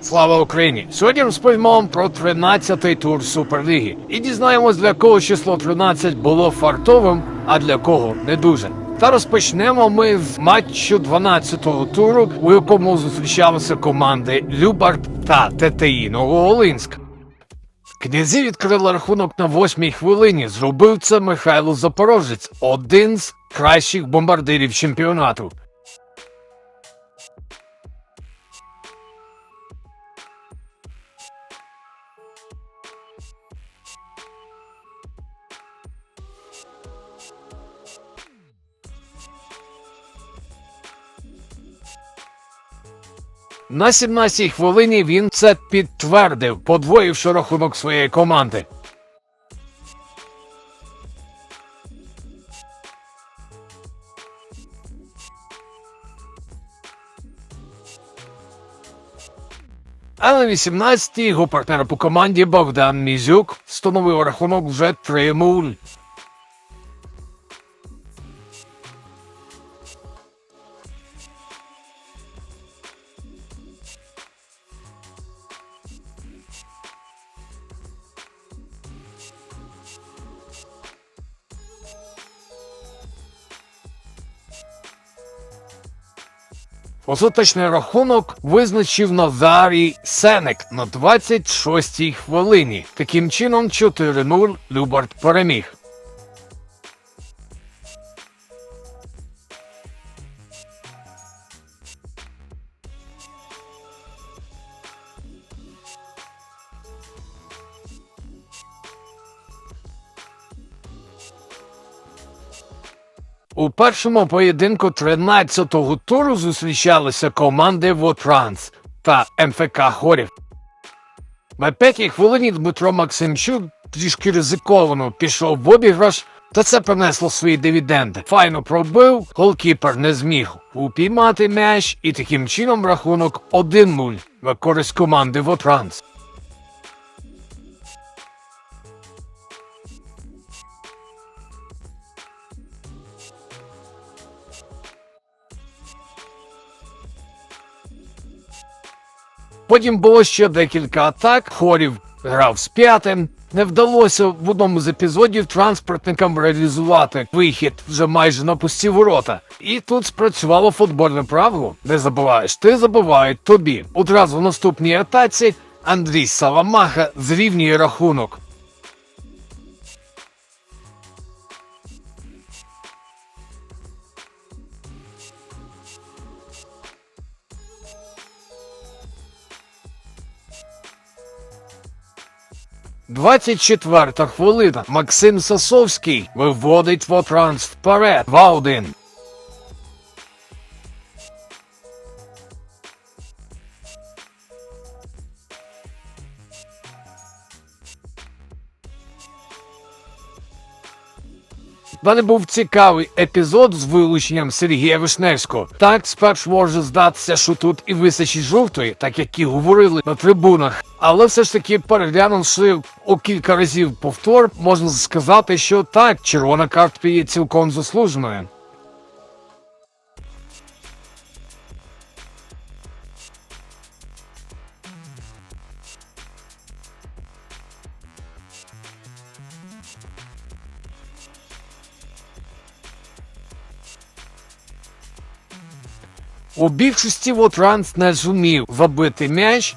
Слава Україні! Сьогодні розповімо вам про 13-й тур Суперліги і дізнаємось, для кого число 13 було фартовим, а для кого не дуже. Та розпочнемо ми з матчу 12-го туру, у якому зустрічалися команди Любард та ТТІ Нововолинськ. Князі відкрили рахунок на восьмій хвилині. Зробив це Михайло Запорожець, один з кращих бомбардирів чемпіонату. На 17-й хвилині він це підтвердив, подвоївши рахунок своєї команди. А на 18-й його партнер по команді Богдан Мізюк встановив рахунок вже 3-0. Остаточний рахунок визначив Назарій Сенек на 26-й хвилині. Таким чином 4-0 Любард переміг. У першому поєдинку 13-го туру зустрічалися команди Вотранс та МФК Хорів. На п'ятій хвилині Дмитро Максимчук трішки ризиковано пішов в обіграш, та це принесло свої дивіденди. Файно пробив, голкіпер не зміг упіймати м'яч, і таким чином рахунок 1-0 на користь команди Вотранс. Потім було ще декілька атак, хорів грав з п'ятим. Не вдалося в одному з епізодів транспортникам реалізувати вихід вже майже на пусті ворота. І тут спрацювало футбольне правило. Не забуваєш, ти забувають тобі. Одразу в наступній атаці Андрій Саламаха зрівнює рахунок. Двадцять четверта хвилина. Максим Сосовський виводить Вотранс вперед. 2-1. В мене був цікавий епізод з вилученням Сергія Вишневського. Так, спершу може здатися, що тут і висачі жовтої, так як і говорили на трибунах. Але все ж таки, переглянувши у кілька разів повтор, можна сказати, що так, червона картка є цілком заслуженою. У більшості Вотранс не зумів забити м'яч.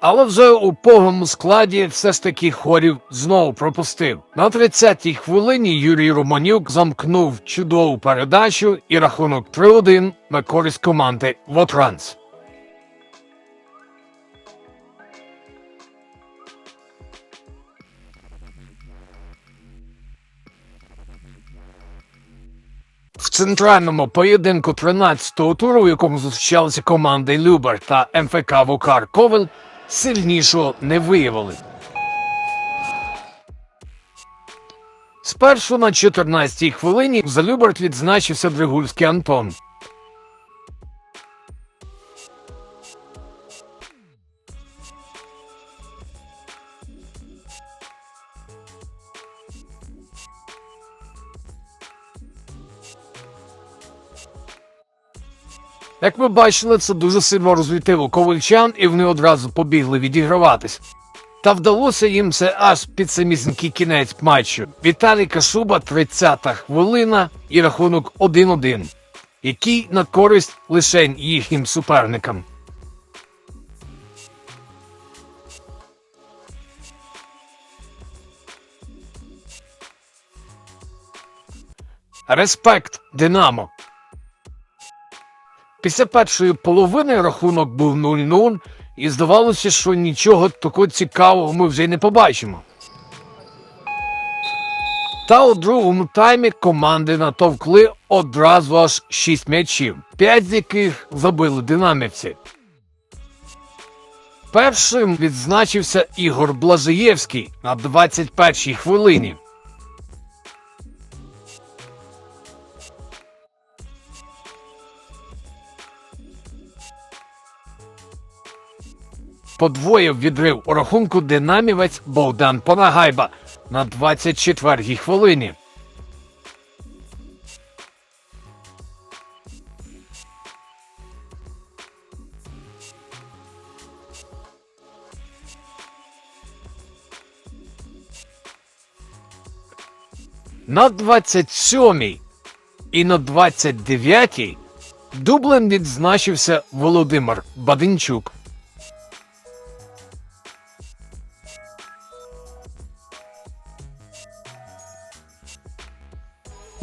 Але вже у повному складі все ж таки хорів знову пропустив. На 30-й хвилині Юрій Романюк замкнув чудову передачу і рахунок 3-1 на користь команди Вотранс. Центральному поєдинку 13-го туру, в якому зустрічалися команди Любер та МФК Вукар Ковель, сильнішого не виявили. Спершу на 14-й хвилині за Люберт відзначився Дригульський Антон. Як ви бачили, це дуже сильно розлютило ковальчан, і вони одразу побігли відіграватись. Та вдалося їм це аж під самісінький кінець матчу. Віталій Кашуба, 30-та хвилина і рахунок 1-1, який на користь лише їхнім суперникам. Респект Динамо. Після першої половини рахунок був 0-0, і здавалося, що нічого такого цікавого ми вже й не побачимо. Та у другому таймі команди натовкли одразу аж 6 м'ячів, 5 з яких забили динамівці. Першим відзначився Ігор Блажиєвський на 21-й хвилині. Подвоїв відрив у рахунку динамівець Богдан Понагайба на 24-й хвилині. На 27-й і на 29-й дублем відзначився Володимир Баденчук.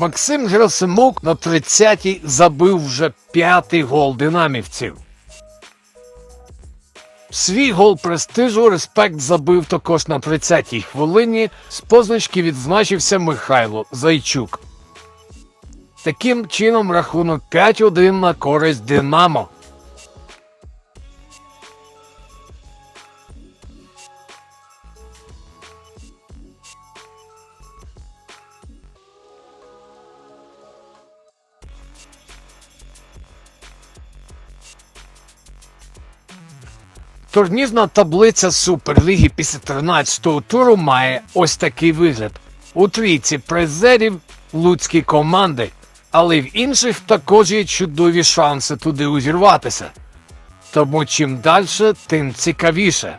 Максим Герасимук на 30-й забив вже п'ятий гол динамівців. Свій гол престижу респект забив також на 30-й хвилині. З позначки відзначився Михайло Зайчук. Таким чином рахунок 5-1 на користь Динамо. Турнірна таблиця Суперліги після 13-го туру має ось такий вигляд. У трійці призерів луцькі команди, але в інших також є чудові шанси туди узірватися. Тому чим далі, тим цікавіше.